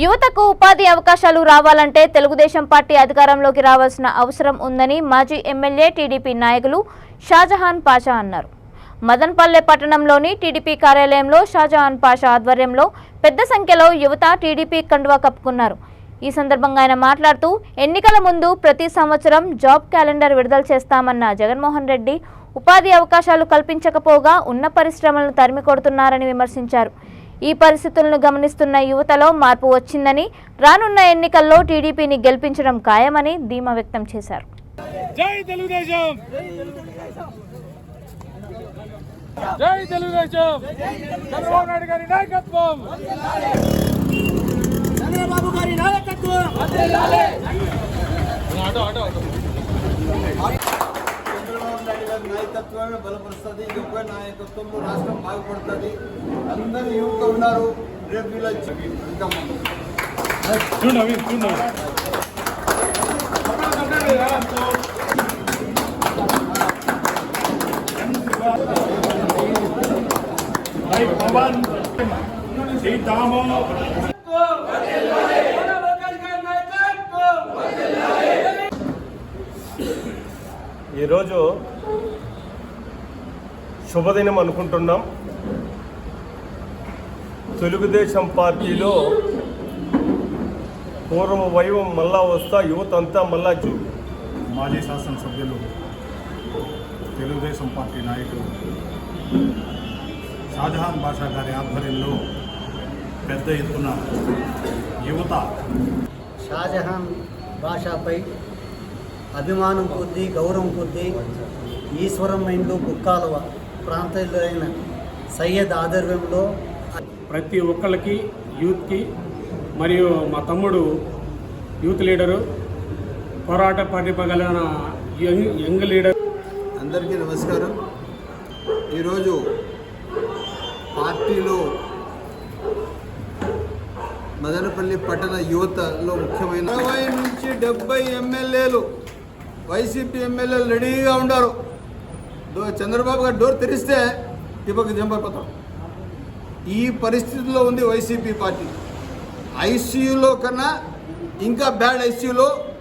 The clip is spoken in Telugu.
యువతకు ఉపాధి అవకాశాలు రావాలంటే తెలుగుదేశం పార్టీ అధికారంలోకి రావాల్సిన అవసరం ఉందని మాజీ ఎమ్మెల్యే టీడీపీ నాయకులు షాజహాన్ పాషా అన్నారు. మదన్పల్లె పట్టణంలోని టీడీపీ కార్యాలయంలో షాజహాన్ పాషా ఆధ్వర్యంలో పెద్ద సంఖ్యలో యువత టీడీపీ కండువా కప్పుకున్నారు. ఈ సందర్భంగా ఆయన మాట్లాడుతూ ఎన్నికల ముందు ప్రతి సంవత్సరం జాబ్ క్యాలెండర్ విడుదల చేస్తామన్న జగన్మోహన్ రెడ్డి ఉపాధి అవకాశాలు కల్పించకపోగా ఉన్న పరిశ్రమలను తరిమి కొడుతున్నారని విమర్శించారు. ఈ పరిస్థితులను గమనిస్తున్న యువతలో మార్పు వచ్చిందని రానున్న ఎన్నికల్లో టీడీపీని గెలిపించడం ఖాయమని ధీమా వ్యక్తం చేశారు. జై తెలుగుదేశం! జై తెలుగుదేశం! చంద్రబాబు నాయుడు గారి నాయకత్వం! చంద్రబాబు గారి నాయకత్వం చంద్రబాబు నాయుడు గారి నాయకత్వమే బలపరుస్తుంది యువ నాయకత్వంలో రాష్ట్రం బాగుపడుతుంది. అందరూ యువత ఉన్నారు. రేపు వీళ్ళు ఇంకా పవన్ సీతామో ఈరోజు శుభదినం అనుకుంటున్నాం. తెలుగుదేశం పార్టీలో పూర్వం వైవం మళ్ళా వస్తా యువత అంతా మళ్ళా చూ మాజీ శాసనసభ్యులు తెలుగుదేశం పార్టీ నాయకులు షాజహాన్ బాషా గారి ఆధ్వర్యంలో పెద్ద ఎత్తున యువత షాజహాన్ భాషపై అభిమానం కొద్దీ గౌరవం కొద్దీ ఈశ్వరం మైండు కుక్కాలవ ప్రాంతాలైన సయ్యద్ ఆధ్వర్యంలో ప్రతి ఒక్కళ్ళకి యూత్కి మరియు మా తమ్ముడు యూత్ లీడరు పోరాట పడిపగలిగిన యంగ్ యంగ్ లీడర్. అందరికీ నమస్కారం. ఈరోజు పార్టీలో మదనపల్లి పట్టణ యువతలో ముఖ్యమైన అరవై నుంచి డెబ్బై ఎమ్మెల్యేలు వైసీపీ ఎమ్మెల్యేలు రెడీగా ఉన్నారు చంద్రబాబు గారు డోర్ తెరిస్తే టిపక్ జంపైపోతాం ఈ పరిస్థితిలో ఉంది వైసీపీ పార్టీ. ఐసీయూలో కన్నా ఇంకా బ్యాడ్ ఐసీయూలో